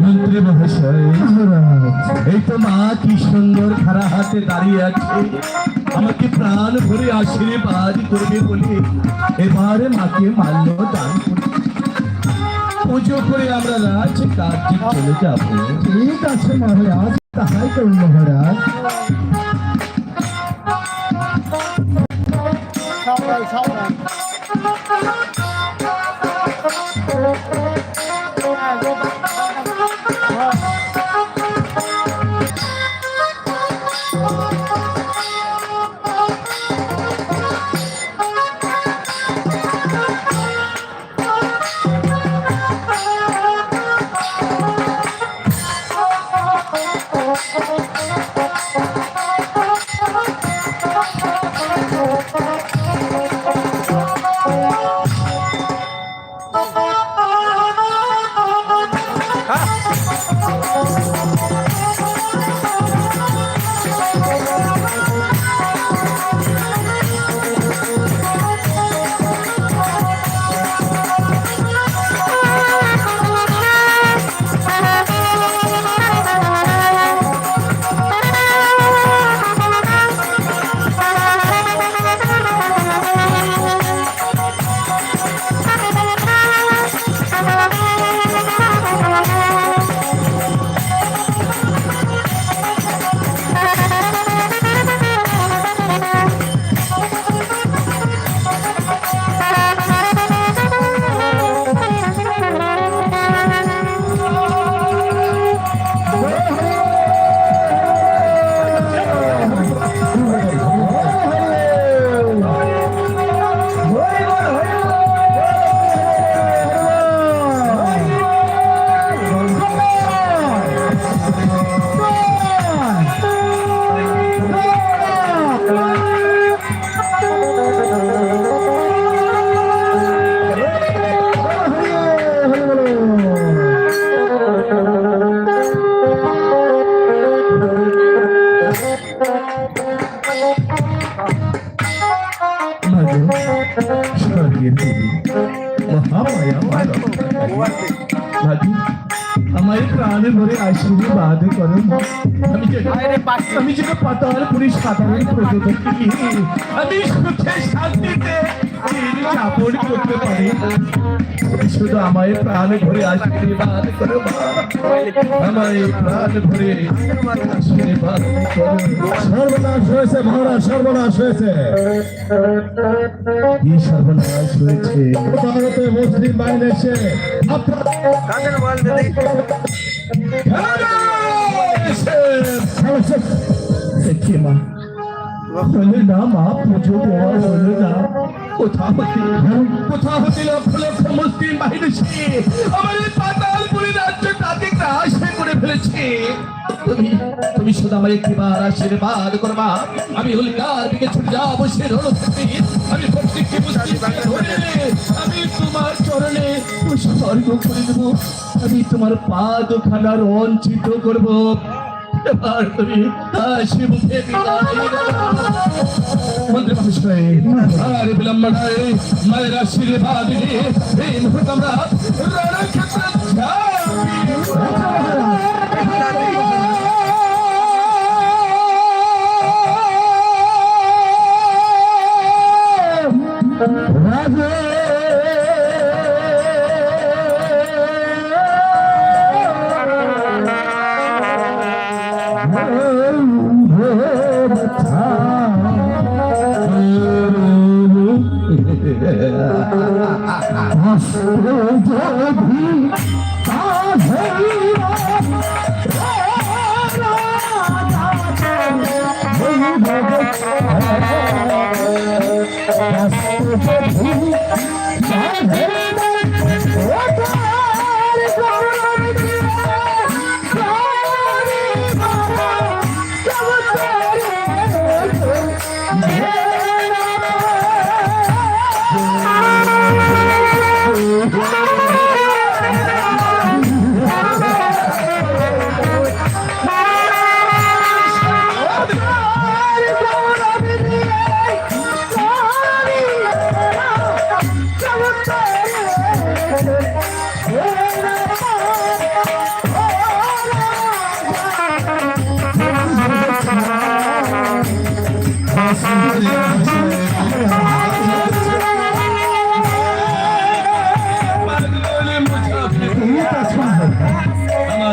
মন্ত্রী মহাশয়। এই তো মা কি সুন্দর খারা হাতে দাঁড়িয়ে আছে। আমাকে প্রাণ ভরে আশীর্বাদ করবে বলে এবারে মাকে মাল্য দান পুজো করে আমরা রাজ কার্যে চলে যাব। ঠিক আছে মহারাজ তাহাই করুন মহারাজ। যে আমি যেন পাতাল পুরি সাধারণ প্রজাপতি আমি সুখে শান্তিতে দিন করতে পারি। শুধু আমায় প্রাণ ভরে আশীর্বাদ করো আমায় প্রাণ ভরে আশীর্বাদ করো সর্বনাশ হয়েছে মহারাজ সর্বনাশ হয়েছে। কি সর্বনাশ হয়েছে? ভারতে মুসলিম বাহিনী এসে আপনার দেখি মা হলে না মা পুজো দেওয়া হলো না কোথা হতে কোথা হতে লক্ষ লক্ষ মুসলিম বাহিনী আমাদের পাতালপুরি রাজ্য গ্রাসে করে ফেলেছে তুমি তুমি শুধু আমার একটিবার আশীর্বাদ করবা আমি উল্কার দিকে ছুটে যাব, সে আমি প্রত্যেককে আমি তোমার চরণে উৎসর্গ করে দেবো। আমি তোমার পা দুখানা রঞ্চিত করব তুমি মায়ের আশীর্বাদ নিয়ে এই মুহূর্তে আমরা রণক্ষেত্রে আসরে যদি Thank you.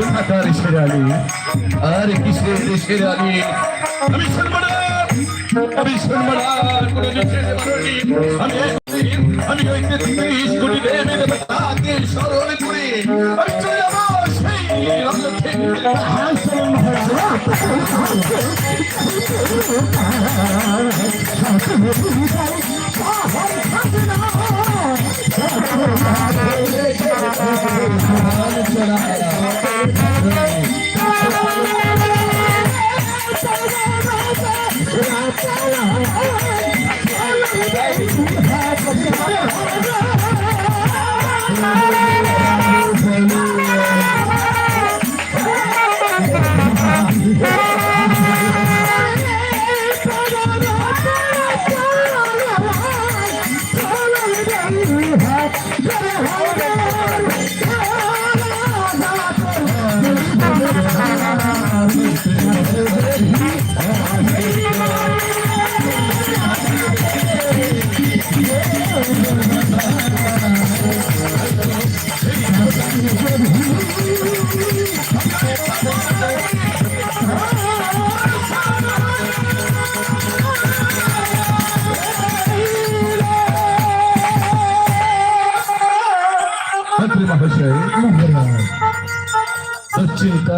কোথাকার শেরালি আর কিসের আমি সর্বনাশ আমি করি আমি আমি ওই তেত্রিশ কোটি দেবী দেবতাকে স্মরণ করে। আমি সেই রঙ্গক্ষেত্রে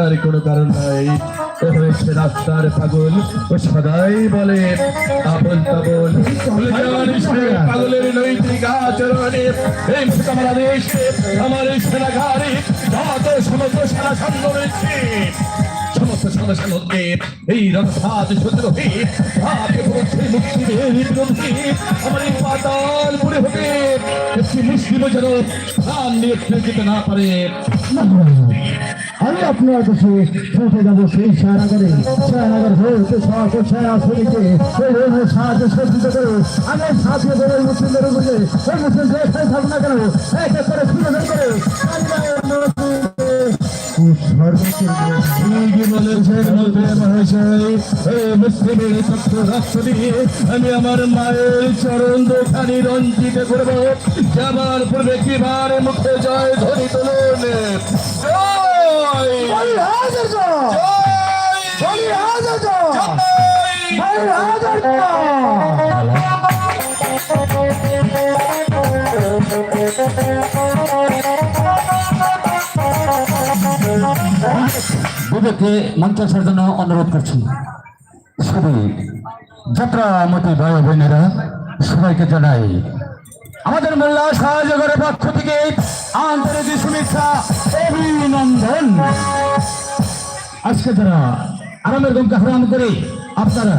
চিন্তার কোনো কারণ নাই। হয়েছে রাস্তার পাগল। ও সদাই বলে আবল তাবল পাগলের নৈতিক আচরণে এই আমার এই সেনাঘারে যত সমস্ত সেনা সামনে রয়েছে সমস্ত সমস্যার মধ্যে এই রণসাদ সদ্রোহী ভাবে পড়ছে মুক্তিদের বিরোধী। আমার এই পাতাল পুরে হতে একটি মুসলিম যেন প্রাণ নিয়ে যেতে না পারে। আমি আপনার কাছে ছুটে যাব সেই ছায়ানগরে। ছায়ানগর হতে সব ছায়া শরীরকে সাহায্য সজ্জিত করে আমি সাহায্য করে মুসলিমদের উপরে ওই মুসলিম যেখানে থাকুক না কেন, এক করে ফিরে করে। আমি আমার মায়ের চরণ দোকানি রঞ্জিত করব যাবার পূর্বে কিবারে মুখে জয় ধরি তুলুন জয় বিবেককে মঞ্চাসার জন্য অনুরোধ করছি। সবাই, যাত্রা মতি ভাই বোনেরা, সবাইকে জানাই, আমাদের মোল্লা সহযোগের পক্ষ থেকে আন্তরিক শুভেচ্ছা, অভিনন্দন। আজকে যারা আরামের গমকে হারাম করে, আপনারা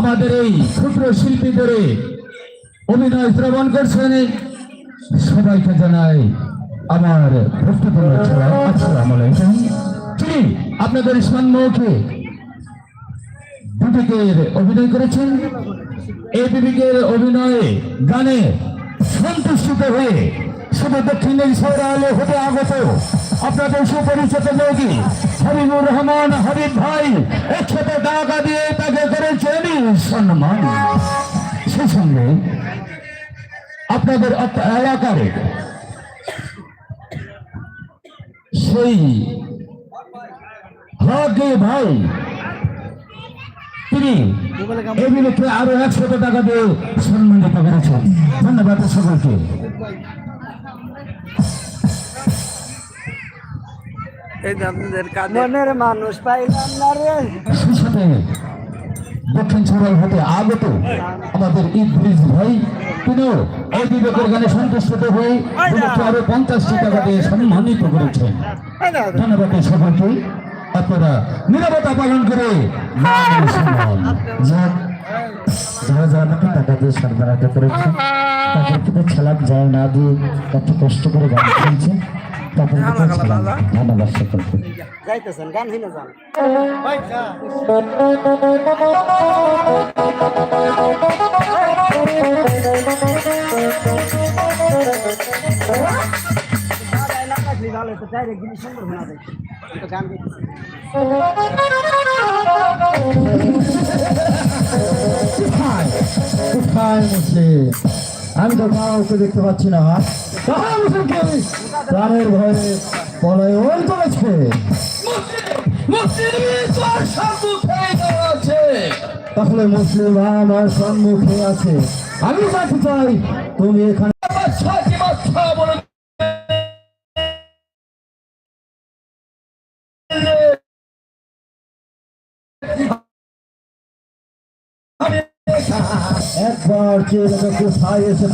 আমাদের এই ক্ষুদ্র শিল্পীদের অভিনয় শ্রবণ করছেন, সবাইকে জানাই আমার ভক্তিপূর্ণ আসসালাম আলাইকুম। তিনি আপনাদের সম্মুখে বিবেকের অভিনয় করেছেন। এই বিবেকের অভিনয়ে গানে সন্তুষ্টিত হয়ে শুধু দক্ষিণ ইসরায়েলে হতে আগত আপনাদের সুপরিচিত যোগী হাবিবুর রহমান হাবিব ভাই একসাথে টাকা দিয়ে তাকে করেছেন সম্মান। সে সঙ্গে আপনাদের এলাকার সেই হকে ভাই। তিনি এগুলোকে আরও একশত টাকা দিয়ে সম্মানিত করেছেন। ধন্যবাদ সকলকে। এই আপনাদের মানুষ পাইলাম না রে। দক্ষিণ সবাই হতে আগত আমাদের ইদ্রিস ভাই। তিনিও এই বিবেকের গানে সন্তুষ্ট হয়ে বিলুপ্তে আরও পঞ্চাশটি টাকা দিয়ে সম্মানিত করেছেন। ধন্যবাদ সকলকে আপনারা নিরাপত্তা পালন করে সরবরাহ করেছে, তাদেরকে তো ছালাপ যায় না দিয়ে এত কষ্ট করে গান শুনছে। যাইতেছেন গান হিনে যান। গান কোথায় কোথায় আমি তো কাউকে দেখতে পাচ্ছি না। প্রাণের ভয়ে করেছে তোর সম্মুখে আছে তাহলে মুসলিম আমার সম্মুখে আছে। আমি জানতে চাই, তুমি এখানে সাথে মাথা বলে একবার চেয়ে দেখো কোথায় এসে